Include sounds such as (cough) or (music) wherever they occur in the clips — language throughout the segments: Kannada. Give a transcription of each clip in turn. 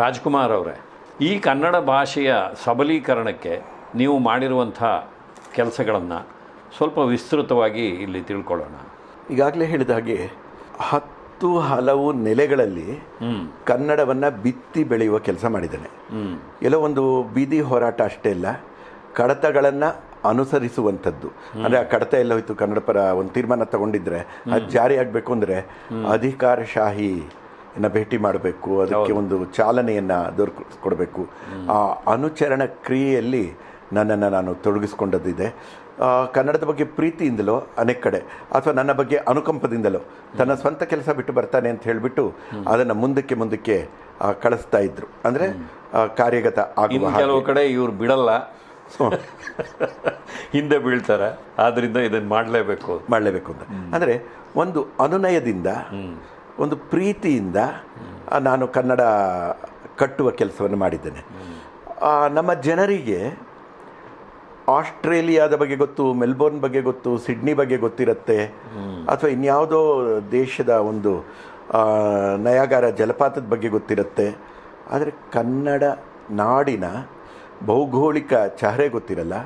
ರಾಜ್ಕುಮಾರ್ ಅವರೇ ಈ ಕನ್ನಡ ಭಾಷೆಯ ಸಬಲೀಕರಣಕ್ಕೆ ನೀವು ಮಾಡಿರುವಂಥ ಕೆಲಸಗಳನ್ನು ಸ್ವಲ್ಪ ವಿಸ್ತೃತವಾಗಿ ಇಲ್ಲಿ ತಿಳ್ಕೊಳ್ಳೋಣ. ಈಗಾಗಲೇ ಹೇಳಿದ ಹಾಗೆ ಹತ್ತು ಹಲವು ನೆಲೆಗಳಲ್ಲಿ ಕನ್ನಡವನ್ನು ಬಿತ್ತಿ ಬೆಳೆಯುವ ಕೆಲಸ ಮಾಡಿದ್ದೇನೆ. ಎಲ್ಲೋ ಒಂದು ಬೀದಿ ಹೋರಾಟ ಅಷ್ಟೇ ಇಲ್ಲ ಕಡತಗಳನ್ನು ಅನುಸರಿಸುವಂಥದ್ದು. ಅಂದರೆ ಆ ಕಡತ ಎಲ್ಲ ಹೋಯ್ತು ಕನ್ನಡ ಪರ ಒಂದು ತೀರ್ಮಾನ ತಗೊಂಡಿದ್ರೆ ಅದು ಜಾರಿ ಆಗಬೇಕು ಅಂದರೆ ಅಧಿಕಾರಶಾಹಿ ನ ಭೇಟಿ ಮಾಡಬೇಕು ಅದಕ್ಕೆ ಒಂದು ಚಾಲನೆಯನ್ನು ದೊರಕಿಸ್ಕೊಡ್ಬೇಕು ಆ ಅನುಚರಣ ಕ್ರಿಯೆಯಲ್ಲಿ ನನ್ನನ್ನು ನಾನು ತೊಡಗಿಸ್ಕೊಂಡದ್ದಿದೆ. ಕನ್ನಡದ ಬಗ್ಗೆ ಪ್ರೀತಿಯಿಂದಲೋ ಅನೇಕ ಕಡೆ ಅಥವಾ ನನ್ನ ಬಗ್ಗೆ ಅನುಕಂಪದಿಂದಲೋ ತನ್ನ ಸ್ವಂತ ಕೆಲಸ ಬಿಟ್ಟು ಬರ್ತಾನೆ ಅಂತ ಹೇಳಿಬಿಟ್ಟು ಅದನ್ನು ಮುಂದಕ್ಕೆ ಮುಂದಕ್ಕೆ ಆ, ಕಳಿಸ್ತಾ ಇದ್ರು. ಅಂದರೆ ಕಾರ್ಯಗತ ಆಗುವ. ಕೆಲವು ಕಡೆ ಇವ್ರು ಬಿಡಲ್ಲ. (laughs) ಹಿಂದೆ ಬೀಳ್ತಾರೆ. ಆದ್ದರಿಂದ ಇದನ್ನು ಮಾಡಲೇಬೇಕು ಮಾಡಲೇಬೇಕು ಅಂತ. ಅಂದರೆ ಒಂದು ಅನುನಯದಿಂದ ಒಂದು ಪ್ರೀತಿಯಿಂದ ನಾನು ಕನ್ನಡ ಕಟ್ಟುವ ಕೆಲಸವನ್ನು ಮಾಡಿದ್ದೇನೆ. ನಮ್ಮ ಜನರಿಗೆ ಆಸ್ಟ್ರೇಲಿಯಾದ ಬಗ್ಗೆ ಗೊತ್ತು, ಮೆಲ್ಬೋರ್ನ್ ಬಗ್ಗೆ ಗೊತ್ತು, ಸಿಡ್ನಿ ಬಗ್ಗೆ ಗೊತ್ತಿರುತ್ತೆ, ಅಥವಾ ಇನ್ಯಾವುದೋ ದೇಶದ ಒಂದು ನಯಾಗಾರ ಜಲಪಾತದ ಬಗ್ಗೆ ಗೊತ್ತಿರುತ್ತೆ. ಆದರೆ ಕನ್ನಡ ನಾಡಿನ ಭೌಗೋಳಿಕ ಚಹರೆ ಗೊತ್ತಿರಲ್ಲ.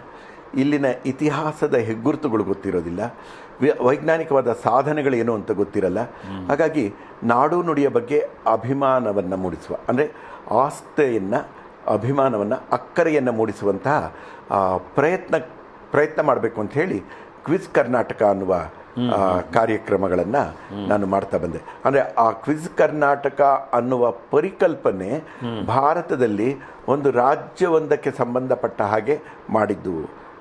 ಇಲ್ಲಿನ ಇತಿಹಾಸದ ಹೆಗ್ಗುರುತುಗಳು ಗೊತ್ತಿರೋದಿಲ್ಲ. ವೈಜ್ಞಾನಿಕವಾದ ಏನು ಅಂತ ಗೊತ್ತಿರಲ್ಲ. ಹಾಗಾಗಿ ನಾಡು ನುಡಿಯ ಬಗ್ಗೆ ಅಭಿಮಾನವನ್ನು ಮೂಡಿಸುವ, ಅಂದರೆ ಆಸ್ಥೆಯನ್ನು, ಅಭಿಮಾನವನ್ನು, ಅಕ್ಕರೆಯನ್ನು ಮೂಡಿಸುವಂತಹ ಪ್ರಯತ್ನ ಪ್ರಯತ್ನ ಮಾಡಬೇಕು ಅಂತ ಹೇಳಿ ಕ್ವಿಜ್ ಕರ್ನಾಟಕ ಅನ್ನುವ ಕಾರ್ಯಕ್ರಮಗಳನ್ನು ನಾನು ಮಾಡ್ತಾ ಬಂದೆ. ಅಂದರೆ ಆ ಕ್ವಿಜ್ ಕರ್ನಾಟಕ ಅನ್ನುವ ಪರಿಕಲ್ಪನೆ ಭಾರತದಲ್ಲಿ ಒಂದು ರಾಜ್ಯವೊಂದಕ್ಕೆ ಸಂಬಂಧಪಟ್ಟ ಹಾಗೆ ಮಾಡಿದ್ದು.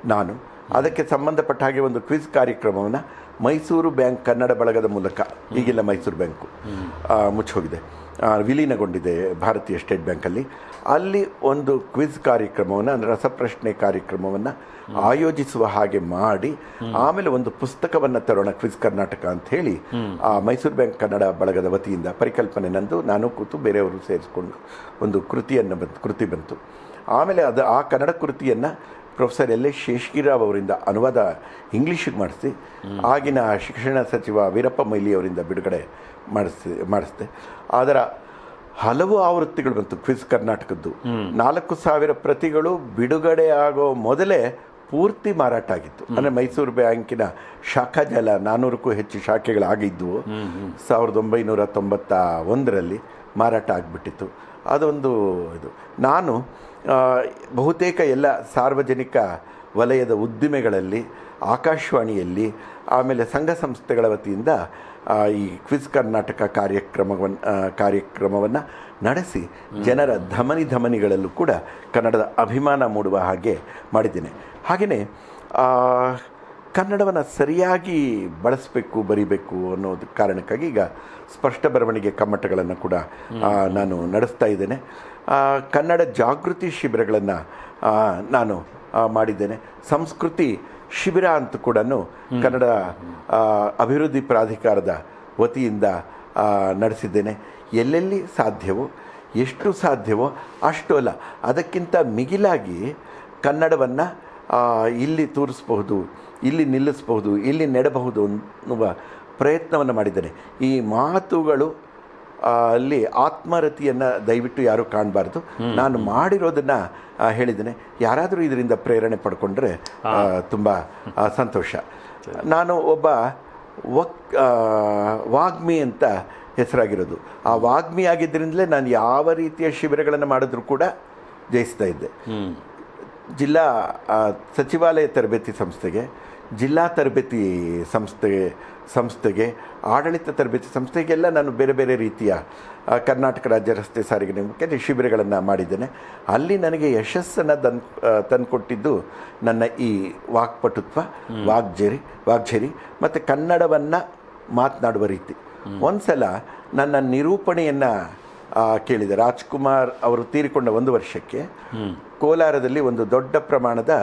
ನಾನು. ಅದಕ್ಕೆ ಸಂಬಂಧಪಟ್ಟ ಹಾಗೆ ಒಂದು ಕ್ವಿಜ್ ಕಾರ್ಯಕ್ರಮವನ್ನು ಮೈಸೂರು ಬ್ಯಾಂಕ್ ಕನ್ನಡ ಬಳಗದ ಮೂಲಕ, ಈಗಿಲ್ಲ ಮೈಸೂರು ಬ್ಯಾಂಕು ಮುಚ್ಚೋಗಿದೆ. ವಿಲೀನಗೊಂಡಿದೆ ಭಾರತೀಯ ಸ್ಟೇಟ್ ಬ್ಯಾಂಕಲ್ಲಿ. ಅಲ್ಲಿ ಒಂದು ಕ್ವಿಜ್ ಕಾರ್ಯಕ್ರಮವನ್ನು, ಅಂದರೆ ರಸಪ್ರಶ್ನೆ ಕಾರ್ಯಕ್ರಮವನ್ನು ಆಯೋಜಿಸುವ ಹಾಗೆ ಮಾಡಿ, ಆಮೇಲೆ ಒಂದು ಪುಸ್ತಕವನ್ನು ತರೋಣ ಕ್ವಿಜ್ ಕರ್ನಾಟಕ ಅಂತ ಹೇಳಿ, ಆ, ಮೈಸೂರು ಬ್ಯಾಂಕ್ ಕನ್ನಡ ಬಳಗದ ವತಿಯಿಂದ ಪರಿಕಲ್ಪನೆ ನಂದು, ನಾನು ಕೂತು ಬೇರೆಯವರು ಸೇರಿಸ್ಕೊಂಡು ಒಂದು ಕೃತಿಯನ್ನು ಬಂತು, ಕೃತಿ ಬಂತು. ಆಮೇಲೆ ಅದು ಆ ಕನ್ನಡ ಕೃತಿಯನ್ನು ಪ್ರೊಫೆಸರ್ ಎಲ್ ಎಸ್ ಶೇಷಗಿರಾವ್ ಅವರಿಂದ ಅನುವಾದ ಇಂಗ್ಲೀಷಿಗೆ ಮಾಡಿಸಿ ಆಗಿನ ಶಿಕ್ಷಣ ಸಚಿವ ವೀರಪ್ಪ ಮೊಯ್ಲಿ ಅವರಿಂದ ಬಿಡುಗಡೆ ಮಾಡಿಸಿ ಮಾಡಿಸಿದೆ ಅದರ ಹಲವು ಆವೃತ್ತಿಗಳು ಬಂತು ಕ್ವಿಜ್ ಕರ್ನಾಟಕದ್ದು. ನಾಲ್ಕು ಸಾವಿರ ಪ್ರತಿಗಳು ಬಿಡುಗಡೆ ಆಗೋ ಮೊದಲೇ ಪೂರ್ತಿ ಮಾರಾಟ ಆಗಿತ್ತು. ಅಂದರೆ ಮೈಸೂರು ಬ್ಯಾಂಕಿನ ಶಾಖಾ ಶಾಖಾಜಾಲ ನಾನ್ನೂರಕ್ಕೂ ಹೆಚ್ಚು ಶಾಖೆಗಳಾಗಿದ್ದವು ಸಾವಿರದ ಒಂಬೈನೂರ ತೊಂಬತ್ತ ಒಂದರಲ್ಲಿ ಮಾರಾಟ ಆಗಿಬಿಟ್ಟಿತ್ತು. ಅದೊಂದು ಇದು. ನಾನು ಬಹುತೇಕ ಎಲ್ಲ ಸಾರ್ವಜನಿಕ ವಲಯದ ಉದ್ದಿಮೆಗಳಲ್ಲಿ, ಆಕಾಶವಾಣಿಯಲ್ಲಿ, ಆಮೇಲೆ ಸಂಘ ಸಂಸ್ಥೆಗಳ ವತಿಯಿಂದ ಈ ಕ್ವಿಜ್ ಕರ್ನಾಟಕ ಕಾರ್ಯಕ್ರಮವನ್ನು ಕಾರ್ಯಕ್ರಮವನ್ನು ನಡೆಸಿ ಜನರ ಧಮನಿ ಧಮನಿಗಳಲ್ಲೂ ಕೂಡ ಕನ್ನಡದ ಅಭಿಮಾನ ಮೂಡುವ ಹಾಗೆ ಮಾಡಿದ್ದೇನೆ. ಹಾಗೆಯೇ ಕನ್ನಡವನ್ನು ಸರಿಯಾಗಿ ಬಳಸಬೇಕು ಬರಿಬೇಕು ಅನ್ನೋದು ಕಾರಣಕ್ಕಾಗಿ ಈಗ ಸ್ಪಷ್ಟ ಬರವಣಿಗೆ ಕಮ್ಮಟಗಳನ್ನು ಕೂಡ ನಾನು ನಡೆಸ್ತಾ ಇದ್ದೇನೆ. ಕನ್ನಡ ಜಾಗೃತಿ ಶಿಬಿರಗಳನ್ನು ನಾನು ಮಾಡಿದ್ದೇನೆ. ಸಂಸ್ಕೃತಿ ಶಿಬಿರ ಅಂತ ಕೂಡ ಕನ್ನಡ ಅಭಿವೃದ್ಧಿ ಪ್ರಾಧಿಕಾರದ ವತಿಯಿಂದ ನಡೆಸಿದ್ದೇನೆ. ಎಲ್ಲೆಲ್ಲಿ ಸಾಧ್ಯವೋ ಎಷ್ಟು ಸಾಧ್ಯವೋ ಅಷ್ಟು ಅಲ್ಲ. ಅದಕ್ಕಿಂತ ಮಿಗಿಲಾಗಿ ಕನ್ನಡವನ್ನು ಇಲ್ಲಿ ತೋರಿಸ್ಬಹುದು ಇಲ್ಲಿ ನಿಲ್ಲಿಸಬಹುದು ಇಲ್ಲಿ ನೆಡಬಹುದು ಅನ್ನುವ ಪ್ರಯತ್ನವನ್ನು ಮಾಡಿದ್ದಾರೆ. ಈ ಮಾತುಗಳು ಅಲ್ಲಿ ಆತ್ಮರತಿಯನ್ನು ದಯವಿಟ್ಟು ಯಾರೂ ಕಾಣಬಾರ್ದು. ನಾನು ಮಾಡಿರೋದನ್ನು ಹೇಳಿದ್ದೇನೆ. ಯಾರಾದರೂ ಇದರಿಂದ ಪ್ರೇರಣೆ ಪಡ್ಕೊಂಡ್ರೆ ತುಂಬ ಸಂತೋಷ. ನಾನು ಒಬ್ಬ ವಕ್ ವಾಗ್ಮಿ ಅಂತ ಹೆಸರಾಗಿರೋದು. ಆ ವಾಗ್ಮಿ ಆಗಿದ್ದರಿಂದಲೇ ನಾನು ಯಾವ ರೀತಿಯ ಶಿಬಿರಗಳನ್ನು ಮಾಡಿದ್ರೂ ಕೂಡ ಜಯಿಸ್ತಾ ಇದ್ದೆ. ಜಿಲ್ಲಾ ಸಚಿವಾಲಯ ತರಬೇತಿ ಸಂಸ್ಥೆಗೆ ಜಿಲ್ಲಾ ತರಬೇತಿ ಸಂಸ್ಥೆಗೆ ಸಂಸ್ಥೆಗೆ ಆಡಳಿತ ತರಬೇತಿ ಸಂಸ್ಥೆಗೆಲ್ಲ ನಾನು ಬೇರೆ ಬೇರೆ ರೀತಿಯ ಕರ್ನಾಟಕ ರಾಜ್ಯ ರಸ್ತೆ ಸಾರಿಗೆ ನಿಗಮಕ್ಕೆ ಶಿಬಿರಗಳನ್ನು ಮಾಡಿದ್ದೇನೆ. ಅಲ್ಲಿ ನನಗೆ ಯಶಸ್ಸನ್ನು ತನ್ ತಂದುಕೊಟ್ಟಿದ್ದು ನನ್ನ ಈ ವಾಕ್ಪಟುತ್ವ ವಾಗ್ಜರಿ ವಾಗ್ಝರಿ ಮತ್ತು ಕನ್ನಡವನ್ನು ಮಾತನಾಡುವ ರೀತಿ. ಒಂದು ಸಲ ನನ್ನ ನಿರೂಪಣೆಯನ್ನು ಕೇಳಿದೆ ರಾಜ್ಕುಮಾರ್ ಅವರು ತೀರಿಕೊಂಡ ಒಂದು ವರ್ಷಕ್ಕೆ ಕೋಲಾರದಲ್ಲಿ ಒಂದು ದೊಡ್ಡ ಪ್ರಮಾಣದ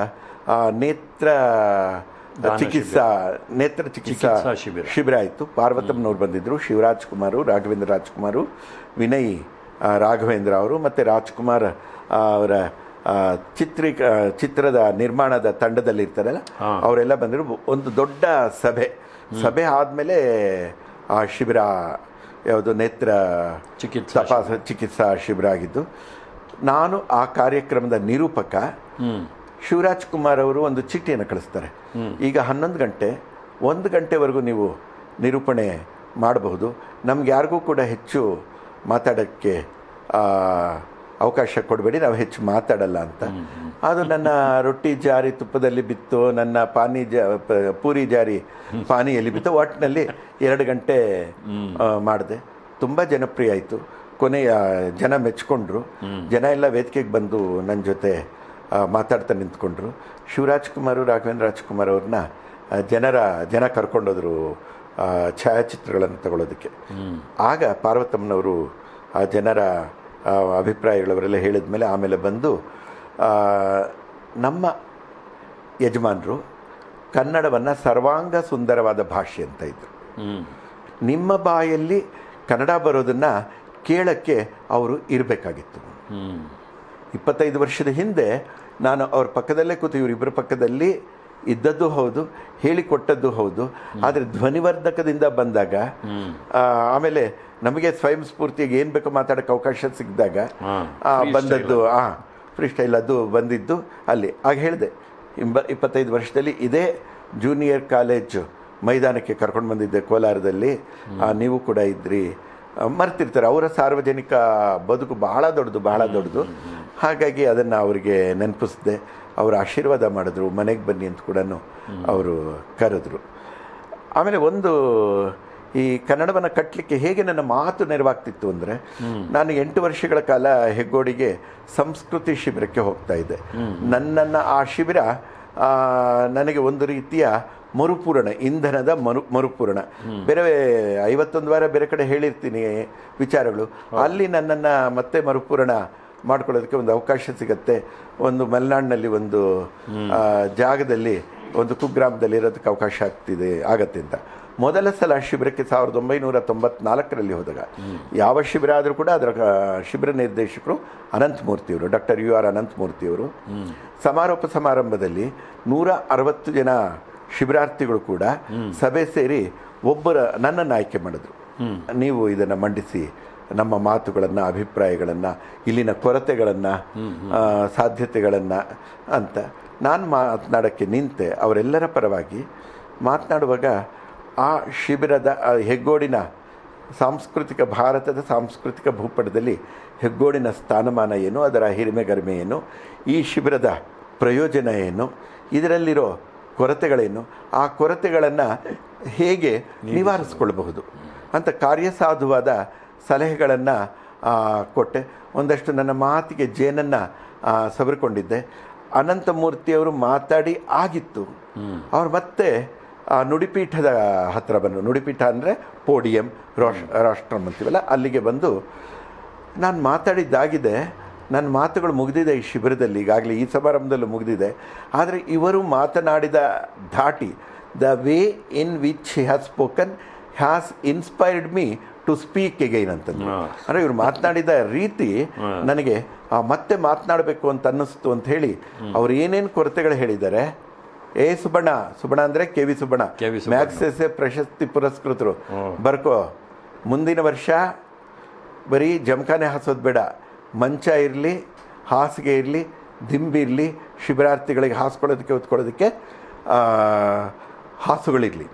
ನೇತ್ರ ಚಿಕಿತ್ಸಾ ನೇತ್ರ ಚಿಕಿತ್ಸಾ ಶಿಬಿರ. ಶಿಬಿರ ಆಯಿತು. ಪಾರ್ವತಮ್ಮನವ್ರು ಬಂದಿದ್ದರು ಶಿವರಾಜ್ ಕುಮಾರು ರಾಘವೇಂದ್ರ ರಾಜ್ಕುಮಾರು ವಿನಯ್ ರಾಘವೇಂದ್ರ ಅವರು ಮತ್ತು ರಾಜ್ಕುಮಾರ್ ಅವರ ಚಿತ್ರೀ ಚಿತ್ರದ ನಿರ್ಮಾಣದ ತಂಡದಲ್ಲಿ ಇರ್ತಾರಲ್ಲ ಅವರೆಲ್ಲ ಬಂದರು. ಒಂದು ದೊಡ್ಡ ಸಭೆ. ಸಭೆ ಆದಮೇಲೆ ಆ ಶಿಬಿರ ಯಾವುದು ನೇತ್ರ ಚಿಕಿತ್ಸಾ ತಪಾಸ ಚಿಕಿತ್ಸಾ ಶಿಬಿರ ಆಗಿದ್ದು. ನಾನು ಆ ಕಾರ್ಯಕ್ರಮದ ನಿರೂಪಕ ಶಿವರಾಜ್ ಕುಮಾರ್ ಅವರು ಒಂದು ಚೀಟಿಯನ್ನು ಕಳಿಸ್ತಾರೆ. ಈಗ ಹನ್ನೊಂದು ಗಂಟೆ ಒಂದು ಗಂಟೆವರೆಗೂ ನೀವು ನಿರೂಪಣೆ ಮಾಡಬಹುದು. ನಮ್ಗೆ ಯಾರಿಗೂ ಕೂಡ ಹೆಚ್ಚು ಮಾತಾಡೋಕ್ಕೆ ಅವಕಾಶ ಕೊಡಬೇಡಿ ನಾವು ಹೆಚ್ಚು ಮಾತಾಡಲ್ಲ ಅಂತ. ಅದು ನನ್ನ ರೊಟ್ಟಿ ಜಾರಿ ತುಪ್ಪದಲ್ಲಿ ಬಿತ್ತು ನನ್ನ ಪಾನಿ ಜಾ ಪೂರಿ ಜಾರಿ ಪಾನಿಯಲ್ಲಿ ಬಿತ್ತು ಒಟ್ಟಿನಲ್ಲಿ ಎರಡು ಗಂಟೆ ಮಾಡಿದೆ. ತುಂಬ ಜನಪ್ರಿಯ ಆಯಿತು. ಕೊನೆಯ ಜನ ಮೆಚ್ಕೊಂಡ್ರು. ಜನ ಎಲ್ಲ ವೇದಿಕೆಗೆ ಬಂದು ನನ್ನ ಜೊತೆ ಮಾತಾಡ್ತಾ ನಿಂತ್ಕೊಂಡ್ರು. ಶಿವರಾಜ್ಕುಮಾರ್ ರಾಘವೇಂದ್ರ ರಾಜ್ಕುಮಾರ್ ಅವ್ರನ್ನ ಜನರ ಜನ ಕರ್ಕೊಂಡೋದ್ರು ಛಾಯಾಚಿತ್ರಗಳನ್ನು ತಗೊಳ್ಳೋದಕ್ಕೆ. ಆಗ ಪಾರ್ವತಮ್ಮನವರು ಆ ಜನರ ಆ, ಅಭಿಪ್ರಾಯಗಳು ಅವರೆಲ್ಲ ಹೇಳಿದ ಮೇಲೆ ಆಮೇಲೆ ಬಂದು ನಮ್ಮ ಯಜಮಾನರು ಕನ್ನಡವನ್ನು ಸರ್ವಾಂಗ ಸುಂದರವಾದ ಭಾಷೆ ಅಂತ ಇದ್ದರು ನಿಮ್ಮ ಬಾಯಲ್ಲಿ ಕನ್ನಡ ಬರೋದನ್ನು ಕೇಳೋಕ್ಕೆ ಅವರು ಇರಬೇಕಾಗಿತ್ತು. ಇಪ್ಪತ್ತೈದು ವರ್ಷದ ಹಿಂದೆ ನಾನು ಅವ್ರ ಪಕ್ಕದಲ್ಲೇ ಕೂತು ಇವರಿಬ್ಬರ ಪಕ್ಕದಲ್ಲಿ ಇದ್ದದ್ದು ಹೌದು ಹೇಳಿಕೊಟ್ಟದ್ದು ಹೌದು. ಆದರೆ ಧ್ವನಿವರ್ಧಕದಿಂದ ಬಂದಾಗ ಆಮೇಲೆ ನಮಗೆ ಸ್ವಯಂ ಸ್ಫೂರ್ತಿಯಾಗಿ ಏನು ಬೇಕೋ ಮಾತಾಡೋಕೆ ಅವಕಾಶ ಸಿಕ್ಕಿದಾಗ ಬಂದದ್ದು ಹಾಂ ಫ್ರೀ ಸ್ಟೈಲ್ ಅದು ಬಂದಿದ್ದು ಅಲ್ಲಿ. ಆಗ ಹೇಳಿದೆ ಇಂಬ ಇಪ್ಪತ್ತೈದು ವರ್ಷದಲ್ಲಿ ಇದೇ ಜೂನಿಯರ್ ಕಾಲೇಜ್ ಮೈದಾನಕ್ಕೆ ಕರ್ಕೊಂಡು ಬಂದಿದ್ದೆ ಕೋಲಾರದಲ್ಲಿ. ನೀವು ಕೂಡ ಇದ್ರಿ. ಮರ್ತಿರ್ತಾರೆ. ಅವರ ಸಾರ್ವಜನಿಕ ಬದುಕು ಬಹಳ ದೊಡ್ಡದು ಬಹಳ ದೊಡ್ಡದು. ಹಾಗಾಗಿ ಅದನ್ನು ಅವರಿಗೆ ನೆನಪಿಸ್ದೆ. ಅವರು ಆಶೀರ್ವಾದ ಮಾಡಿದ್ರು. ಮನೆಗೆ ಬನ್ನಿ ಅಂತ ಕೂಡ ಅವರು ಕರೆದ್ರು. ಆಮೇಲೆ ಒಂದು ಈ ಕನ್ನಡವನ್ನು ಕಟ್ಟಲಿಕ್ಕೆ ಹೇಗೆ ನನ್ನ ಮಾತು ನೆರವಾಗ್ತಿತ್ತು ಅಂದರೆ ನಾನು ಎಂಟು ವರ್ಷಗಳ ಕಾಲ ಹೆಗ್ಗೋಡಿಗೆ ಸಂಸ್ಕೃತಿ ಶಿಬಿರಕ್ಕೆ ಹೋಗ್ತಾ ಇದ್ದೆ. ನನ್ನನ್ನು ಆ ಶಿಬಿರ ನನಗೆ ಒಂದು ರೀತಿಯ ಮರುಪೂರಣ ಇಂಧನದ ಮರು ಮರುಪೂರಣ. ಬೇರೆ ಐವತ್ತೊಂದು ವಾರ ಬೇರೆ ಕಡೆ ಹೇಳಿರ್ತೀನಿ ವಿಚಾರಗಳು. ಅಲ್ಲಿ ನನ್ನನ್ನು ಮತ್ತೆ ಮರುಪೂರಣ ಮಾಡ್ಕೊಳ್ಳೋದಕ್ಕೆ ಒಂದು ಅವಕಾಶ ಸಿಗತ್ತೆ. ಒಂದು ಮಲೆನಾಡಿನಲ್ಲಿ ಒಂದು ಜಾಗದಲ್ಲಿ ಒಂದು ಕುಗ್ರಾಮದಲ್ಲಿ ಇರೋದಕ್ಕೆ ಅವಕಾಶ ಆಗ್ತಿದೆ ಆಗತ್ತೆ ಅಂತ. ಮೊದಲ ಸಲ ಶಿಬಿರಕ್ಕೆ ಸಾವಿರದ ಒಂಬೈನೂರ ತೊಂಬತ್ನಾಲ್ಕರಲ್ಲಿ ಹೋದಾಗ. ಯಾವ ಶಿಬಿರ ಆದರೂ ಕೂಡ ಅದರ ಶಿಬಿರ ನಿರ್ದೇಶಕರು ಅನಂತಮೂರ್ತಿಯವರು, ಡಾಕ್ಟರ್ ಯು ಆರ್ ಅನಂತಮೂರ್ತಿಯವರು. ಸಮಾರೋಪ ಸಮಾರಂಭದಲ್ಲಿ ನೂರ ಅರವತ್ತು ಜನ ಶಿಬಿರಾರ್ಥಿಗಳು ಕೂಡ ಸಭೆ ಸೇರಿ ಒಬ್ಬರ, ನನ್ನನ್ನು ಆಯ್ಕೆ ಮಾಡಿದ್ರು. ನೀವು ಇದನ್ನು ಮಂಡಿಸಿ, ನಮ್ಮ ಮಾತುಗಳನ್ನು, ಅಭಿಪ್ರಾಯಗಳನ್ನು, ಇಲ್ಲಿನ ಕೊರತೆಗಳನ್ನು ಸಾಧ್ಯತೆಗಳನ್ನು ಅಂತ. ನಾನು ಮಾತನಾಡೋಕ್ಕೆ ನಿಂತೆ ಅವರೆಲ್ಲರ ಪರವಾಗಿ ಮಾತನಾಡುವಾಗ ಆ ಶಿಬಿರದ ಹೆಗ್ಗೋಡಿನ ಸಾಂಸ್ಕೃತಿಕ ಭಾರತದ ಸಾಂಸ್ಕೃತಿಕ ಭೂಪಟದಲ್ಲಿ ಹೆಗ್ಗೋಡಿನ ಸ್ಥಾನಮಾನ ಏನು ಅದರ ಹಿರಿಮೆ ಗರಿಮೆ ಏನು ಈ ಶಿಬಿರದ ಪ್ರಯೋಜನ ಏನು ಇದರಲ್ಲಿರೋ ಕೊರತೆಗಳೇನು ಆ ಕೊರತೆಗಳನ್ನು ಹೇಗೆ ನಿವಾರಿಸ್ಕೊಳ್ಬಹುದು ಅಂತ ಕಾರ್ಯಸಾಧುವಾದ ಸಲಹೆಗಳನ್ನು ಕೊಟ್ಟೆ. ಒಂದಷ್ಟು ನನ್ನ ಮಾತಿಗೆ ಜೇನನ್ನು ಸವರಿಕೊಂಡಿದ್ದೆ. ಅನಂತಮೂರ್ತಿಯವರು ಮಾತಾಡಿ ಆಗಿತ್ತು. ಅವ್ರು ಮತ್ತೆ ಆ ನುಡಿಪೀಠದ ಹತ್ತಿರ ಬಂದರು. ನುಡಿಪೀಠ ಅಂದರೆ ಪೋಡಿಯಂ ರಾಷ್ ರಾಷ್ಟ್ರಮ್ ಅಂತೀವಲ್ಲ ಅಲ್ಲಿಗೆ ಬಂದು ನಾನು ಮಾತಾಡಿದ್ದಾಗಿದೆ. ನನ್ನ ಮಾತುಗಳು ಮುಗಿದಿದೆ ಈ ಶಿಬಿರದಲ್ಲಿ. ಈಗಾಗಲೇ ಈ ಸಮಾರಂಭದಲ್ಲೂ ಮುಗಿದಿದೆ. ಆದರೆ ಇವರು ಮಾತನಾಡಿದ ಧಾಟಿ the way in which he has spoken has inspired me to speak again ಅಂತಂದು ಹಾ. ಅಂದರೆ ಇವರು ಮಾತನಾಡಿದ ರೀತಿ ನನಗೆ ಮತ್ತೆ ಮಾತನಾಡಬೇಕು ಅಂತ ಅನ್ನಿಸ್ತು ಅಂತ ಹೇಳಿ ಅವ್ರು ಏನೇನು ಕೊರತೆಗಳು ಹೇಳಿದ್ದಾರೆ ಏ ಸುಬ್ಬಣ್ಣ ಸುಬ್ಬಣ್ಣ ಅಂದರೆ K V Subbanna. K V Subbanna. Magsaysay ಪ್ರಶಸ್ತಿ ಪುರಸ್ಕೃತರು. ಬರ್ಕೋ ಮುಂದಿನ ವರ್ಷ ಬರೀ ಜಮಖಾನೆ ಹಾಸೋದು ಬೇಡ. ಮಂಚ ಇರಲಿ ಹಾಸಿಗೆ ಇರಲಿ ದಿಂಬಿ ಇರಲಿ ಶಿಬಿರಾರ್ಥಿಗಳಿಗೆ ಹಾಸ್ಕೊಳ್ಳೋದಕ್ಕೆ ಹೊತ್ಕೊಳ್ಳೋದಕ್ಕೆ ಹಾಸುಗಳಿರಲಿ.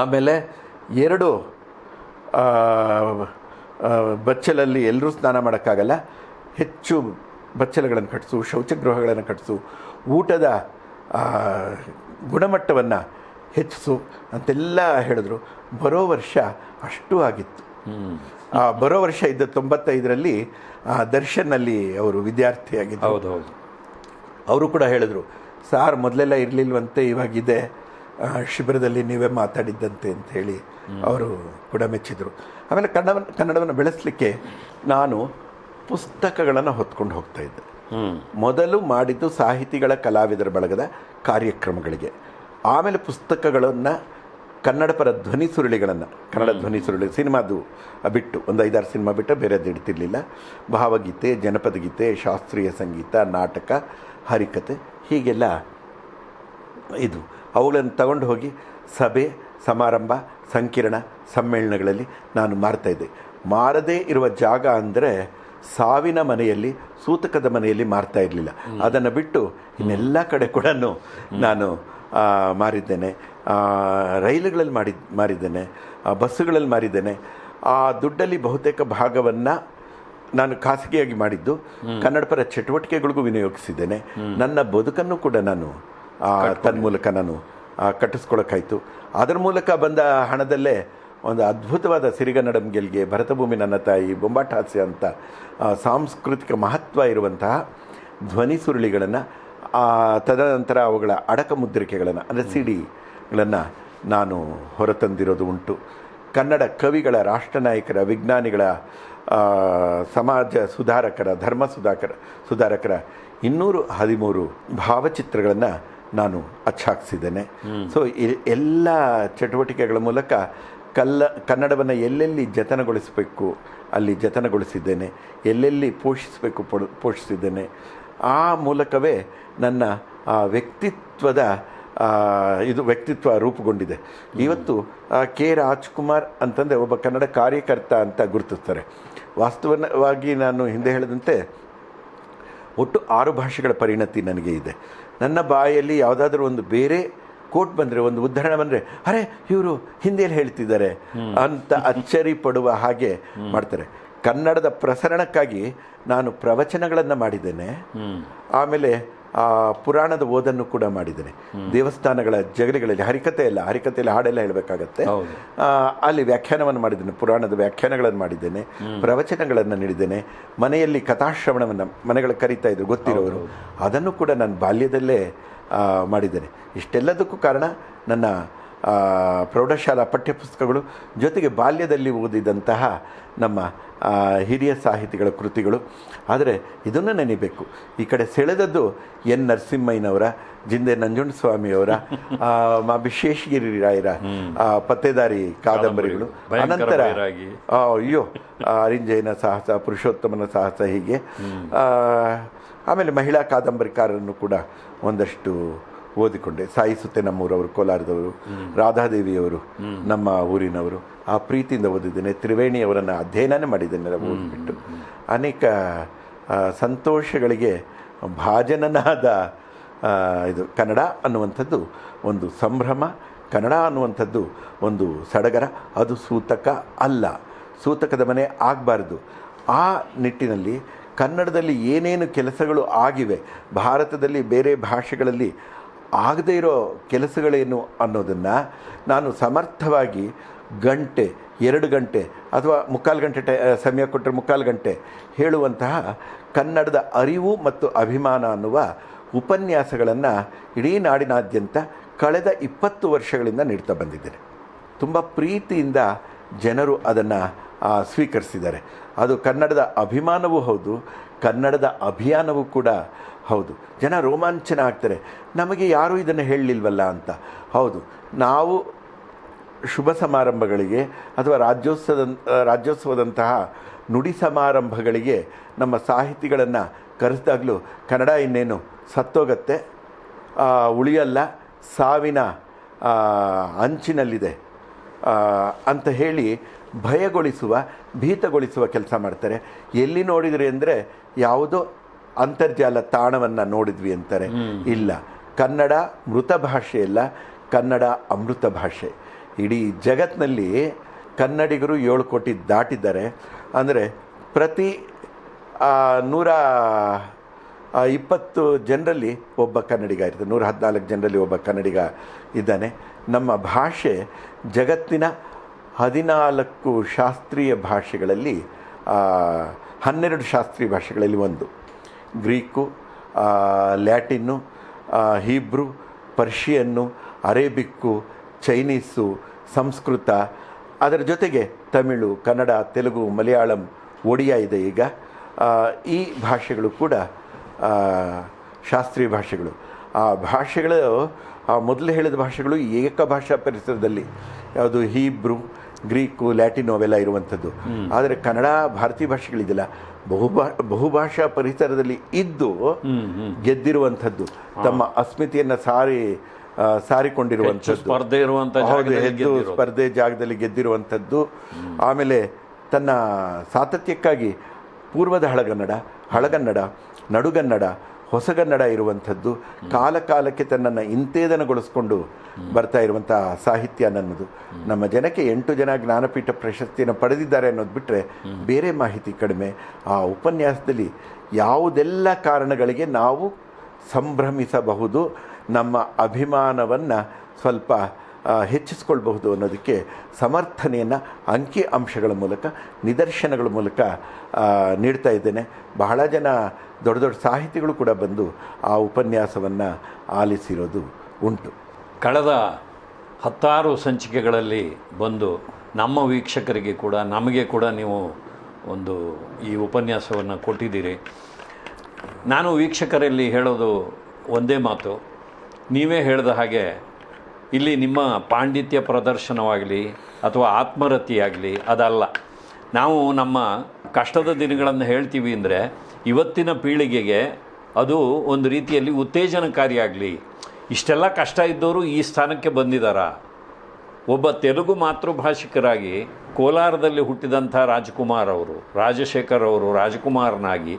ಆಮೇಲೆ ಎರಡು ಬಚ್ಚಲಲ್ಲಿ ಎಲ್ಲರೂ ಸ್ನಾನ ಮಾಡೋಕ್ಕಾಗಲ್ಲ. ಹೆಚ್ಚು ಬಚ್ಚಲಗಳನ್ನು ಕಟ್ಟಿಸು ಶೌಚಗೃಹಗಳನ್ನು ಕಟ್ಟಿಸು ಊಟದ ಗುಣಮಟ್ಟವನ್ನು ಹೆಚ್ಚಿಸು ಅಂತೆಲ್ಲ ಹೇಳಿದ್ರು. ಬರೋ ವರ್ಷ ಅಷ್ಟು ಆಗಿತ್ತು. ಆ, ಬರೋ ವರ್ಷ ಇದ್ದ ತೊಂಬತ್ತೈದರಲ್ಲಿ ಆ, ದರ್ಶನ್ನಲ್ಲಿ ಅವರು ವಿದ್ಯಾರ್ಥಿಯಾಗಿದ್ದರು ಹೌದು ಹೌದು ಅವರು ಕೂಡ ಹೇಳಿದರು ಸಾರ್ ಮೊದಲೆಲ್ಲ ಇರಲಿಲ್ವಂತೆ ಇವಾಗಿದೆ ಶಿಬಿರದಲ್ಲಿ ನೀವೇ ಮಾತಾಡಿದ್ದಂತೆ ಅಂತ ಹೇಳಿ ಅವರು ಕೂಡ ಮೆಚ್ಚಿದರು. ಆಮೇಲೆ ಕನ್ನಡವನ್ನು ಕನ್ನಡವನ್ನು ಬೆಳೆಸಲಿಕ್ಕೆ ನಾನು ಪುಸ್ತಕಗಳನ್ನು ಹೊತ್ಕೊಂಡು ಹೋಗ್ತಾ ಇದ್ದೆ. ಹ್ಮ್ ಮೊದಲು ಮಾಡಿದ್ದು ಸಾಹಿತಿಗಳ ಕಲಾವಿದರ ಬಳಗದ ಕಾರ್ಯಕ್ರಮಗಳಿಗೆ. ಆಮೇಲೆ ಪುಸ್ತಕಗಳನ್ನು ಕನ್ನಡ ಪರ ಧ್ವನಿ ಸುರುಳಿಗಳನ್ನು ಕನ್ನಡ ಧ್ವನಿ ಸುರುಳಿ ಸಿನಿಮಾದು ಬಿಟ್ಟು ಒಂದು ಐದಾರು ಸಿನಿಮಾ ಬಿಟ್ಟು ಬೇರೆದು ಇಡ್ತಿರ್ಲಿಲ್ಲ. ಭಾವಗೀತೆ ಜನಪದ ಗೀತೆ ಶಾಸ್ತ್ರೀಯ ಸಂಗೀತ ನಾಟಕ ಹರಿಕತೆ ಹೀಗೆಲ್ಲ ಇದು. ಅವುಗಳನ್ನು ತಗೊಂಡು ಹೋಗಿ ಸಭೆ ಸಮಾರಂಭ ಸಂಕಿರಣ ಸಮ್ಮೇಳನಗಳಲ್ಲಿ ನಾನು ಮಾರ್ತಾಯಿದ್ದೆ ಮಾರದೇ ಇರುವ ಜಾಗ ಅಂದರೆ ಸಾವಿನ ಮನೆಯಲ್ಲಿ ಸೂತಕದ ಮನೆಯಲ್ಲಿ ಮಾರ್ತಾ ಇರಲಿಲ್ಲ. ಅದನ್ನು ಬಿಟ್ಟು ಇನ್ನೆಲ್ಲ ಕಡೆ ಕೂಡ ನಾನು ಮಾರಿದ್ದೇನೆ. ರೈಲುಗಳಲ್ಲಿ ಮಾಡಿ ಮಾರಿದ್ದೇನೆ. ಬಸ್ಸುಗಳಲ್ಲಿ ಮಾರಿದ್ದೇನೆ. ಆ ದುಡ್ಡಲ್ಲಿ ಬಹುತೇಕ ಭಾಗವನ್ನು ನಾನು ಖಾಸಗಿಯಾಗಿ ಮಾಡಿದ್ದು ಕನ್ನಡಪರ ಚಟುವಟಿಕೆಗಳಿಗೂ ವಿನಿಯೋಗಿಸಿದ್ದೇನೆ. ನನ್ನ ಬದುಕನ್ನು ಕೂಡ ನಾನು ತನ್ನ ಮೂಲಕ ನಾನು ಕಟ್ಟಿಸ್ಕೊಳಕ್ಕಾಯ್ತು. ಅದರ ಮೂಲಕ ಬಂದ ಹಣದಲ್ಲೇ ಒಂದು ಅದ್ಭುತವಾದ ಸಿರಿಗನ್ನಡಂ ಗೆಲ್ಗೆ ಭರತಭೂಮಿ ನನ್ನ ತಾಯಿ ಬೊಂಬಾಟ ಹಾಸ್ಯ ಅಂತ ಸಾಂಸ್ಕೃತಿಕ ಮಹತ್ವ ಇರುವಂತಹ ಧ್ವನಿ ಸುರುಳಿಗಳನ್ನು ತದನಂತರ ಅವುಗಳ ಅಡಕ ಮುದ್ರಿಕೆಗಳನ್ನು ಅಂದರೆ ಸಿಡಿಗಳನ್ನು ನಾನು ಹೊರತಂದಿರೋದು ಉಂಟು. ಕನ್ನಡ ಕವಿಗಳ ರಾಷ್ಟ್ರ ನಾಯಕರ ವಿಜ್ಞಾನಿಗಳ ಸಮಾಜ ಸುಧಾರಕರ ಧರ್ಮ ಸುಧಾಕರ ಸುಧಾರಕರ ಇನ್ನೂರು ಹದಿಮೂರು ಭಾವಚಿತ್ರಗಳನ್ನು ನಾನು ಅಚ್ಚಾಕ್ಸಿದ್ದೇನೆ. ಸೊ ಎಲ್ಲ ಚಟುವಟಿಕೆಗಳ ಮೂಲಕ ಕಲ್ಲ, ಕನ್ನಡವನ್ನು ಎಲ್ಲೆಲ್ಲಿ ಜತನಗೊಳಿಸಬೇಕು, ಅಲ್ಲಿ ಜತನಗೊಳಿಸಿದ್ದೇನೆ. ಎಲ್ಲೆಲ್ಲಿ ಪೋಷಿಸಬೇಕು ಪೋಷಿಸಿದ್ದೇನೆ. ಆ ಮೂಲಕವೇ ನನ್ನ, ಆ, ವ್ಯಕ್ತಿತ್ವದ ಇದು ವ್ಯಕ್ತಿತ್ವ ರೂಪುಗೊಂಡಿದೆ. ಇವತ್ತು ಕೆ ರಾಜ್ಕುಮಾರ್ ಅಂತಂದರೆ ಒಬ್ಬ ಕನ್ನಡ ಕಾರ್ಯಕರ್ತ ಅಂತ ಗುರುತಿಸ್ತಾರೆ. ವಾಸ್ತವವಾಗಿ ನಾನು ಹಿಂದೆ ಹೇಳಿದಂತೆ ಒಟ್ಟು ಆರು ಭಾಷೆಗಳ ಪರಿಣತಿ ನನಗೆ ಇದೆ. ನನ್ನ ಬಾಯಲ್ಲಿ ಯಾವುದಾದ್ರೂ ಒಂದು ಬೇರೆ ಕೋಟ್ ಬಂದರೆ ಒಂದು ಉದಾಹರಣೆ ಬಂದರೆ ಅರೆ ಇವರು ಹಿಂದಿಯಲ್ಲಿ ಹೇಳ್ತಿದ್ದಾರೆ ಅಂತ ಅಚ್ಚರಿ ಪಡುವ ಹಾಗೆ ಮಾಡ್ತಾರೆ. ಕನ್ನಡದ ಪ್ರಸರಣಕ್ಕಾಗಿ ನಾನು ಪ್ರವಚನಗಳನ್ನು ಮಾಡಿದ್ದೇನೆ. ಆಮೇಲೆ ಆ, ಪುರಾಣದ ಓದನ್ನು ಕೂಡ ಮಾಡಿದ್ದೇನೆ. ದೇವಸ್ಥಾನಗಳ ಜಗಲಿಗಳಲ್ಲಿ ಹರಿಕತೆ ಇಲ್ಲ ಹರಿಕತೆಯಲ್ಲಿ ಹಾಡೆಲ್ಲ ಹೇಳಬೇಕಾಗತ್ತೆ. ಅಲ್ಲಿ ವ್ಯಾಖ್ಯಾನವನ್ನು ಮಾಡಿದ್ದೇನೆ ಪುರಾಣದ ವ್ಯಾಖ್ಯಾನಗಳನ್ನು ಮಾಡಿದ್ದೇನೆ ಪ್ರವಚನಗಳನ್ನು ನೀಡಿದ್ದೇನೆ. ಮನೆಯಲ್ಲಿ ಕಥಾಶ್ರವಣವನ್ನು ಮನೆಗಳು ಕರೀತಾ ಇದ್ರು ಗೊತ್ತಿರೋರು. ಅದನ್ನು ಕೂಡ ನಾನು ಬಾಲ್ಯದಲ್ಲೇ ಮಾಡಿದ್ದೇನೆ. ಇಷ್ಟೆಲ್ಲದಕ್ಕೂ ಕಾರಣ ನನ್ನ ಆ, ಪ್ರೌಢಶಾಲಾ ಪಠ್ಯಪುಸ್ತಕಗಳು ಜೊತೆಗೆ ಬಾಲ್ಯದಲ್ಲಿ ಓದಿದಂತಹ ನಮ್ಮ ಆ, ಹಿರಿಯ ಸಾಹಿತಿಗಳ ಕೃತಿಗಳು. ಆದರೆ ಇದನ್ನು ನೆನೆಯಬೇಕು ಈ ಕಡೆ ಸೆಳೆದದ್ದು ಎನ್. ನರಸಿಂಹಯ್ಯನವರ ಜಿಂದೆ ನಂಜುಂಡಸ್ವಾಮಿಯವರ ಆ, ಮ ವಿಶ್ವೇಶಗಿರಿ ರಾಯರ ಆ, ಪತ್ತೇದಾರಿ ಕಾದಂಬರಿಗಳು. ಅನಂತರ ಅಯ್ಯೋ ಅರಿಂಜಯನ ಸಾಹಸ ಪುರುಷೋತ್ತಮನ ಸಾಹಸ ಹೀಗೆ. ಆಮೇಲೆ ಮಹಿಳಾ ಕಾದಂಬರಿಕಾರರನ್ನು ಕೂಡ ಒಂದಷ್ಟು ಓದಿಕೊಂಡೆ. ಸಾಯಿಸುತ್ತೆ ನಮ್ಮೂರವರು, ಕೋಲಾರದವರು, ರಾಧಾದೇವಿಯವರು, ನಮ್ಮ ಊರಿನವರು. ಆ ಪ್ರೀತಿಯಿಂದ ಓದಿದ್ದೇನೆ. ತ್ರಿವೇಣಿಯವರನ್ನು ಅಧ್ಯಯನನೇ ಮಾಡಿದ್ದೇನೆ ನಾವು ಓದ್ಬಿಟ್ಟು. ಅನೇಕ ಸಂತೋಷಗಳಿಗೆ ಭಾಜನನಾದ ಇದು ಕನ್ನಡ ಅನ್ನುವಂಥದ್ದು ಒಂದು ಸಂಭ್ರಮ, ಕನ್ನಡ ಅನ್ನುವಂಥದ್ದು ಒಂದು ಸಡಗರ, ಅದು ಸೂತಕ ಅಲ್ಲ. ಸೂತಕದ ಮನೆ ಆಗಬಾರ್ದು. ಆ ನಿಟ್ಟಿನಲ್ಲಿ ಕನ್ನಡದಲ್ಲಿ ಏನೇನು ಕೆಲಸಗಳು ಆಗಿವೆ, ಭಾರತದಲ್ಲಿ ಬೇರೆ ಭಾಷೆಗಳಲ್ಲಿ ಆಗದೇ ಇರೋ ಕೆಲಸಗಳೇನು ಅನ್ನೋದನ್ನು ನಾನು ಸಮರ್ಥವಾಗಿ ಗಂಟೆ, ಎರಡು ಗಂಟೆ ಅಥವಾ ಮುಕ್ಕಾಲು ಗಂಟೆ ಟೈ ಸಮಯ ಕೊಟ್ಟರೆ ಮುಕ್ಕಾಲು ಗಂಟೆ ಹೇಳುವಂತಹ ಕನ್ನಡದ ಅರಿವು ಮತ್ತು ಅಭಿಮಾನ ಅನ್ನುವ ಉಪನ್ಯಾಸಗಳನ್ನು ಇಡೀ ನಾಡಿನಾದ್ಯಂತ ಕಳೆದ ಇಪ್ಪತ್ತು ವರ್ಷಗಳಿಂದ ನೀಡ್ತಾ ಬಂದಿದ್ದೇನೆ. ತುಂಬ ಪ್ರೀತಿಯಿಂದ ಜನರು ಅದನ್ನು ಸ್ವೀಕರಿಸಿದ್ದಾರೆ. ಅದು ಕನ್ನಡದ ಅಭಿಮಾನವೂ ಹೌದು, ಕನ್ನಡದ ಅಭಿಯಾನವೂ ಕೂಡ ಹೌದು. ಜನ ರೋಮಾಂಚನ ಆಗ್ತಾರೆ. ನಮಗೆ ಯಾರೂ ಇದನ್ನು ಹೇಳಲಿಲ್ವಲ್ಲ ಅಂತ. ಹೌದು, ನಾವು ಶುಭ ಸಮಾರಂಭಗಳಿಗೆ ಅಥವಾ ರಾಜ್ಯೋತ್ಸವದ ರಾಜ್ಯೋತ್ಸವದಂತಹ ನುಡಿ ಸಮಾರಂಭಗಳಿಗೆ ನಮ್ಮ ಸಾಹಿತಿಗಳನ್ನು ಕರೆಸಿದಾಗಲೂ ಕನ್ನಡ ಇನ್ನೇನು ಸತ್ತೋಗತ್ತೆ. ಉಳಿಯಲ್ಲ. ಸಾವಿನ ಅಂಚಿನಲ್ಲಿದೆ. ಅಂತ ಹೇಳಿ ಭಯಗೊಳಿಸುವ ಭೀತಗೊಳಿಸುವ ಕೆಲಸ ಮಾಡ್ತಾರೆ. ಎಲ್ಲಿ ನೋಡಿದ್ರಿ ಅಂದರೆ ಯಾವುದೋ ಅಂತರ್ಜಾಲ ತಾಣವನ್ನು ನೋಡಿದ್ವಿ ಅಂತಾರೆ. ಇಲ್ಲ. ಕನ್ನಡ ಮೃತ ಭಾಷೆ ಅಲ್ಲ ಕನ್ನಡ ಅಮೃತ ಭಾಷೆ. ಇಡೀ ಜಗತ್ತಿನಲ್ಲಿ ಕನ್ನಡಿಗರು ಏಳು ಕೋಟಿ ದಾಟಿದ್ದಾರೆ. ಅಂದರೆ ಪ್ರತಿ ನೂರ ಇಪ್ಪತ್ತು ಜನರಲ್ಲಿ ಒಬ್ಬ ಕನ್ನಡಿಗ ಇರ್ತದೆ ನೂರ ಹದಿನಾಲ್ಕು ಜನರಲ್ಲಿ ಒಬ್ಬ ಕನ್ನಡಿಗ ಇದ್ದಾನೆ. ನಮ್ಮ ಭಾಷೆ ಜಗತ್ತಿನ ಹದಿನಾಲ್ಕು ಶಾಸ್ತ್ರೀಯ ಭಾಷೆಗಳಲ್ಲಿ ಹನ್ನೆರಡು ಶಾಸ್ತ್ರೀಯ ಭಾಷೆಗಳಲ್ಲಿ ಒಂದು. Greek Latin Hebrew, Persian, Arabic, Chinese, Sanskrit. ಅದರ ಜೊತೆಗೆ ತಮಿಳು, ಕನ್ನಡ, ತೆಲುಗು, ಮಲಯಾಳಂ, ಒಡಿಯಾ ಇದೆ ಈಗ. ಈ ಭಾಷೆಗಳು ಕೂಡ ಶಾಸ್ತ್ರೀಯ ಭಾಷೆಗಳು. ಆ ಭಾಷೆಗಳು ಆ ಮೊದಲು ಹೇಳಿದ ಭಾಷೆಗಳು ಏಕಭಾಷಾ ಪರಿಸರದಲ್ಲಿ ಯಾವುದು ಹೀಬ್ರೂ ಗ್ರೀಕು ಲ್ಯಾಟಿನ್ ಅವೆಲ್ಲ ಇರುವಂಥದ್ದು. ಆದರೆ ಕನ್ನಡ ಭಾರತೀಯ ಭಾಷೆಗಳಿದೆಯಲ್ಲ ಬಹುಭಾ ಬಹುಭಾಷಾ ಪರಿಸರದಲ್ಲಿ ಇದ್ದು ಗೆದ್ದಿರುವಂಥದ್ದು. ತಮ್ಮ ಅಸ್ಮಿತೆಯನ್ನು ಸಾರಿ ಸಾರಿಕೊಂಡಿರುವಂಥ ಸಾರಿಕೊಂಡಿರುವಂಥದ್ದು. ಸ್ಪರ್ಧೆ ಇರುವಂಥ. ಸ್ಪರ್ಧೆ ಜಾಗದಲ್ಲಿ ಗೆದ್ದಿರುವಂಥದ್ದು. ಆಮೇಲೆ ತನ್ನ ಸಾತತ್ಯಕ್ಕಾಗಿ ಪೂರ್ವದ ಹಳಗನ್ನಡ ಹಳಗನ್ನಡ ನಡುಗನ್ನಡ ಹೊಸಗನ್ನಡ ಇರುವಂಥದ್ದು ಕಾಲಕಾಲಕ್ಕೆ ತನ್ನನ್ನು ಇಂತೇದನಗೊಳಿಸ್ಕೊಂಡು ಬರ್ತಾ ಇರುವಂಥ ಸಾಹಿತ್ಯ ನನ್ನದು. ನಮ್ಮ ಜನಕ್ಕೆ ಎಂಟು ಜನ ಜ್ಞಾನಪೀಠ ಪ್ರಶಸ್ತಿಯನ್ನು ಪಡೆದಿದ್ದಾರೆ ಅನ್ನೋದು ಬಿಟ್ಟರೆ ಬೇರೆ ಮಾಹಿತಿ ಕಡಿಮೆ. ಆ ಉಪನ್ಯಾಸದಲ್ಲಿ ಯಾವುದೆಲ್ಲ ಕಾರಣಗಳಿಗೆ ನಾವು ಸಂಭ್ರಮಿಸಬಹುದು, ನಮ್ಮ ಅಭಿಮಾನವನ್ನು ಸ್ವಲ್ಪ ಹೆಚ್ಚಿಸ್ಕೊಳ್ಬಹುದು ಅನ್ನೋದಕ್ಕೆ ಸಮರ್ಥನೆಯನ್ನು ಅಂಕಿ ಅಂಶಗಳ ಮೂಲಕ, ನಿದರ್ಶನಗಳ ಮೂಲಕ ನೀಡ್ತಾ ಇದ್ದೇನೆ. ಬಹಳ ಜನ ದೊಡ್ಡ ದೊಡ್ಡ ಸಾಹಿತಿಗಳು ಕೂಡ ಬಂದು ಆ ಉಪನ್ಯಾಸವನ್ನು ಆಲಿಸಿರೋದು ಉಂಟು. ಕಳೆದ ಹತ್ತಾರು ಸಂಚಿಕೆಗಳಲ್ಲಿ ಬಂದು ನಮ್ಮ ವೀಕ್ಷಕರಿಗೆ ಕೂಡ, ನಮಗೆ ಕೂಡ ನೀವು ಒಂದು ಈ ಉಪನ್ಯಾಸವನ್ನು ಕೊಟ್ಟಿದ್ದೀರಿ. ನಾನು ವೀಕ್ಷಕರಲ್ಲಿ ಹೇಳೋದು ಒಂದೇ ಮಾತು. ನೀವೇ ಹೇಳಿದ ಹಾಗೆ ಇಲ್ಲಿ ನಿಮ್ಮ ಪಾಂಡಿತ್ಯ ಪ್ರದರ್ಶನವಾಗಲಿ ಅಥವಾ ಆತ್ಮರತಿಯಾಗಲಿ ಅದಲ್ಲ. ನಾವು ನಮ್ಮ ಕಷ್ಟದ ದಿನಗಳನ್ನು ಹೇಳ್ತೀವಿ ಅಂದರೆ ಇವತ್ತಿನ ಪೀಳಿಗೆಗೆ ಅದು ಒಂದು ರೀತಿಯಲ್ಲಿ ಉತ್ತೇಜನಕಾರಿಯಾಗಲಿ ಇಷ್ಟೆಲ್ಲ ಕಷ್ಟ ಇದ್ದವರು ಈ ಸ್ಥಾನಕ್ಕೆ ಬಂದಿದ್ದಾರಾ ಒಬ್ಬ ತೆಲುಗು ಮಾತೃಭಾಷಿಕರಾಗಿ ಕೋಲಾರದಲ್ಲಿ ಹುಟ್ಟಿದಂಥ ರಾಜ್ಕುಮಾರ್ ಅವರು, ರಾಜಶೇಖರ್ ಅವರು, ರಾಜಕುಮಾರನಾಗಿ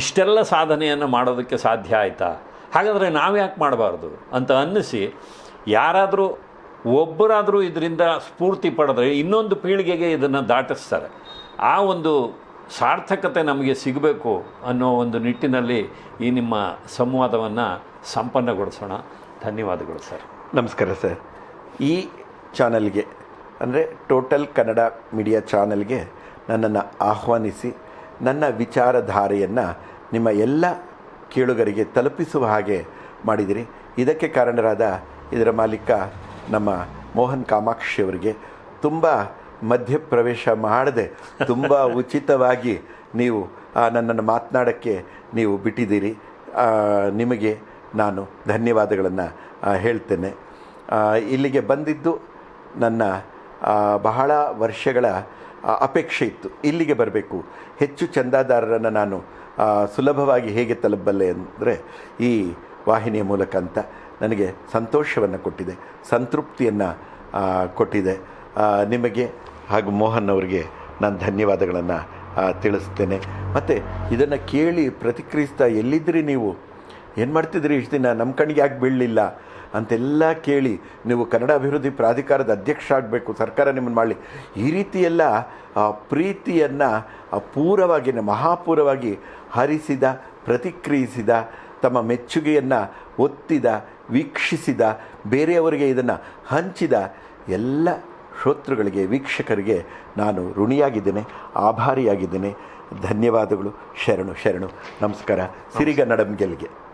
ಇಷ್ಟೆಲ್ಲ ಸಾಧನೆಯನ್ನು ಮಾಡೋದಕ್ಕೆ ಸಾಧ್ಯ ಆಯಿತಾ? ಹಾಗಾದರೆ ನಾವ್ಯಾಕೆ ಮಾಡಬಾರ್ದು ಅಂತ ಅನ್ನಿಸಿ ಯಾರಾದರೂ ಒಬ್ಬರಾದರೂ ಇದರಿಂದ ಸ್ಫೂರ್ತಿ ಪಡೆದ್ರೆ ಇನ್ನೊಂದು ಪೀಳಿಗೆಗೆ ಇದನ್ನು ದಾಟಿಸ್ತಾರೆ. ಆ ಒಂದು ಸಾರ್ಥಕತೆ ನಮಗೆ ಸಿಗಬೇಕು ಅನ್ನೋ ಒಂದು ನಿಟ್ಟಿನಲ್ಲಿ ಈ ನಿಮ್ಮ ಸಂವಾದವನ್ನು ಸಂಪನ್ನಗೊಳಿಸೋಣ. ಧನ್ಯವಾದಗಳು ಸರ್. ನಮಸ್ಕಾರ ಸರ್. ಈ ಚಾನಲ್ಗೆ, ಅಂದರೆ ಟೋಟಲ್ ಕನ್ನಡ ಮೀಡಿಯಾ ಚಾನಲ್ಗೆ ನನ್ನನ್ನು ಆಹ್ವಾನಿಸಿ, ನನ್ನ ವಿಚಾರಧಾರೆಯನ್ನು ನಿಮ್ಮ ಎಲ್ಲ ಕೇಳುಗರಿಗೆ ತಲುಪಿಸುವ ಹಾಗೆ ಮಾಡಿದಿರಿ. ಇದಕ್ಕೆ ಕಾರಣರಾದ ಇದರ ಮಾಲೀಕ ನಮ್ಮ ಮೋಹನ್ ಕಾಮಾಕ್ಷಿ ಅವರಿಗೆ ತುಂಬ ಮಧ್ಯಪ್ರವೇಶ ಮಾಡದೆ ತುಂಬ (laughs) ಉಚಿತವಾಗಿ ನೀವು ನನ್ನನ್ನು ಮಾತನಾಡೋಕ್ಕೆ ನೀವು ಬಿಟ್ಟಿದ್ದೀರಿ. ನಿಮಗೆ ನಾನು ಧನ್ಯವಾದಗಳನ್ನು ಹೇಳ್ತೇನೆ. ಇಲ್ಲಿಗೆ ಬಂದಿದ್ದು ನನ್ನ ಬಹಳ ವರ್ಷಗಳ ಅಪೇಕ್ಷೆ ಇತ್ತು. ಇಲ್ಲಿಗೆ ಬರಬೇಕು. ಹೆಚ್ಚು ಚಂದಾದಾರರನ್ನು ನಾನು ಸುಲಭವಾಗಿ ಹೇಗೆ ತಲುಪಬಲ್ಲೆ ಅಂದರೆ ಈ ವಾಹಿನಿಯ ಮೂಲಕ ಅಂತ. ನನಗೆ ಸಂತೋಷವನ್ನು ಕೊಟ್ಟಿದೆ, ಸಂತೃಪ್ತಿಯನ್ನು ಕೊಟ್ಟಿದೆ. ನಿಮಗೆ ಹಾಗೂ ಮೋಹನ್ ಅವರಿಗೆ ನಾನು ಧನ್ಯವಾದಗಳನ್ನು ತಿಳಿಸ್ತೇನೆ. ಮತ್ತು ಇದನ್ನು ಕೇಳಿ ಪ್ರತಿಕ್ರಿಯಿಸ್ತಾ ಎಲ್ಲಿದ್ದಿರಿ ನೀವು? ಏನು ಮಾಡ್ತಿದ್ರಿ ಇಷ್ಟು ದಿನ? ನಮ್ಮ ಕಣ್ಣಿಗೆ ಯಾಕೆ ಬೀಳಲಿಲ್ಲ? ಅಂತೆಲ್ಲ ಕೇಳಿ ನೀವು ಕನ್ನಡ ಅಭಿವೃದ್ಧಿ ಪ್ರಾಧಿಕಾರದ ಅಧ್ಯಕ್ಷ ಆಗಬೇಕು, ಸರ್ಕಾರ ನಿಮ್ಮನ್ನು ಮಾಡಲಿ. ಈ ರೀತಿಯೆಲ್ಲ ಪ್ರೀತಿಯನ್ನು ಪೂರವಾಗಿ ಮಹಾಪೂರವಾಗಿ ಹರಿಸಿದ, ಪ್ರತಿಕ್ರಿಯಿಸಿದ, ತಮ್ಮ ಮೆಚ್ಚುಗೆಯನ್ನು ಒತ್ತಿದ ವೀಕ್ಷಿಸಿದ, ಬೇರೆಯವರಿಗೆ ಇದನ್ನು ಹಂಚಿದ ಎಲ್ಲ ಶ್ರೋತೃಗಳಿಗೆ, ವೀಕ್ಷಕರಿಗೆ ನಾನು ಋಣಿಯಾಗಿದ್ದೇನೆ, ಆಭಾರಿಯಾಗಿದ್ದೇನೆ. ಧನ್ಯವಾದಗಳು. ಶರಣು ಶರಣು. ನಮಸ್ಕಾರ. ಸಿರಿಗನ್ನಡಂ ಗೆಲ್ಗೆ